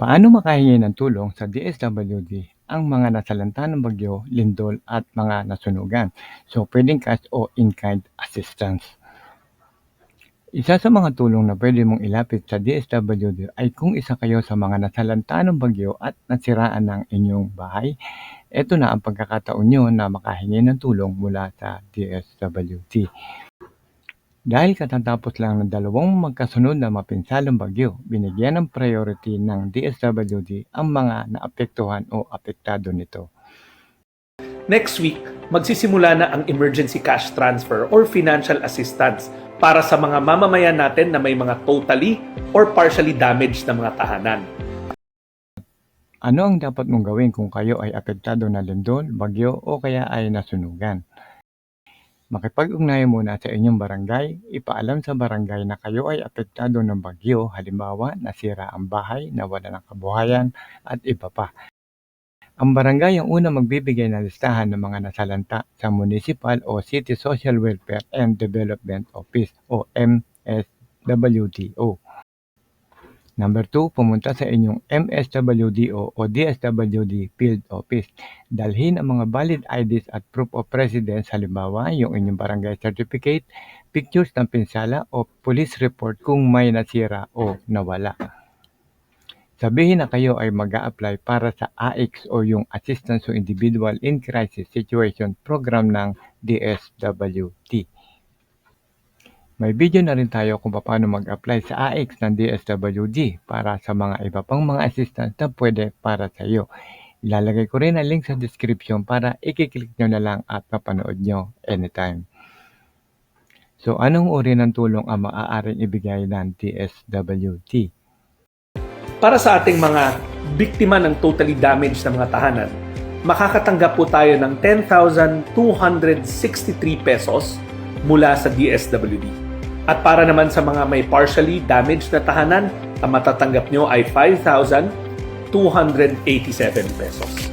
Paano makahingi ng tulong sa DSWD ang mga nasalanta ng bagyo, lindol at mga nasunugan? So, pwedeng cash o in-kind assistance. Isa sa mga tulong na pwede mong ilapit sa DSWD ay kung isa kayo sa mga nasalanta ng bagyo at nasiraan ng inyong bahay. Ito na ang pagkakataon nyo na makahingi ng tulong mula sa DSWD. Dahil katatapos lang ng dalawang magkasunod na mapinsalang bagyo, binigyan ng priority ng DSWD ang mga naapektuhan o apektado nito. Next week, magsisimula na ang emergency cash transfer or financial assistance para sa mga mamamayan natin na may mga totally or partially damaged na mga tahanan. Ano ang dapat mong gawin kung kayo ay apektado na lindol, bagyo o kaya ay nasunugan? Makipag-ugnayan muna sa inyong barangay, ipaalam sa barangay na kayo ay apektado ng bagyo, halimbawa nasira ang bahay, nawala ng kabuhayan at iba pa. Ang barangay ang una magbibigay ng listahan ng mga nasalanta sa Municipal o City Social Welfare and Development Office o MSWDO. Number 2, pumunta sa inyong MSWDO o DSWD Field Office. Dalhin ang mga valid IDs at proof of residence, halimbawa yung inyong barangay certificate, pictures ng pinsala o police report kung may nasira o nawala. Sabihin na kayo ay mag apply para sa AIX o yung Assistance to Individual in Crisis Situation program ng DSWD. May video na rin tayo kung paano mag-apply sa AIX ng DSWD para sa mga iba pang mga assistance na pwede para sa iyo. Ilalagay ko rin ang link sa description para ikiklik nyo na lang at mapanood nyo anytime. So, anong uri ng tulong ang maaaring ibigay ng DSWD? Para sa ating mga biktima ng totally damaged na mga tahanan, makakatanggap po tayo ng 10,263 pesos mula sa DSWD. At para naman sa mga may partially damaged na tahanan, ang matatanggap nyo ay 5,287 pesos.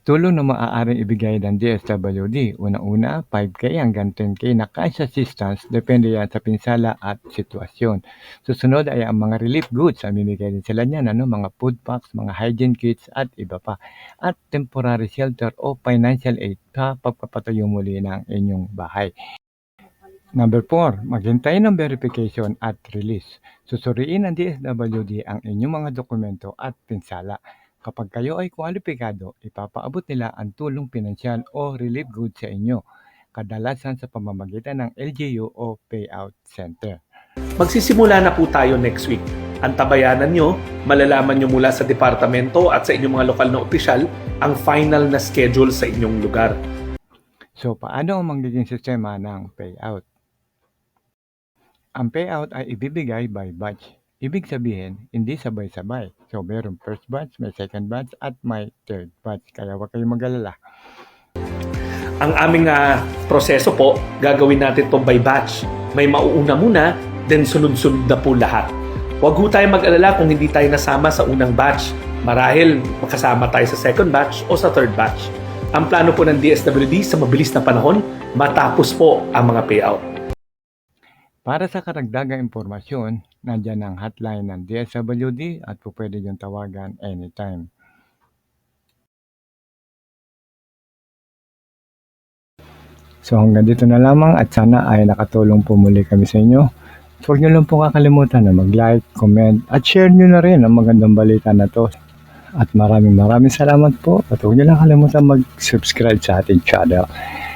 Tulong na maaaring ibigay ng DSWD. Una-una, 5K hanggang 10K na cash assistance depende yan sa pinsala at sitwasyon. Susunod ay ang mga relief goods. Amimigay din sila niyan, ano? mga food packs, mga hygiene kits at iba pa. At temporary shelter o financial aid sa pagpapatayo muli ng inyong bahay. Number 4, maghintay ng verification at release. Susuriin ng DSWD ang inyong mga dokumento at pinsala. Kapag kayo ay kwalipikado, ipapaabot nila ang tulong pinansyal o relief goods sa inyo, kadalasan sa pamamagitan ng LGU o payout center. Magsisimula na po tayo next week. Ang tabayanan nyo, malalaman nyo mula sa departamento at sa inyong mga lokal na opisyal ang final na schedule sa inyong lugar. So, paano ang magiging sistema ng payout? Ang payout ay ibibigay by batch. Ibig sabihin, hindi sabay-sabay. So, meron first batch, may second batch, at may third batch. Kaya huwag kayong mag-alala. Ang aming ah, proseso po, gagawin natin to by batch. May mauuna muna, then sunod-sunod na po lahat. Huwag ho tayo mag-alala kung hindi tayo nasama sa unang batch. Marahil makasama tayo sa second batch o sa third batch. Ang plano po ng DSWD sa mabilis na panahon, matapos po ang mga payout. Para sa karagdagang impormasyon, nandyan ang hotline ng DSWD at po pwede yung tawagan anytime. So hanggang dito na lamang at sana ay nakatulong po muli kami sa inyo. Huwag nyo lang po kakalimutan na mag-like, comment at share nyo na rin ang magandang balita na to. At maraming maraming salamat po at huwag nyo lang kalimutan mag-subscribe sa ating channel.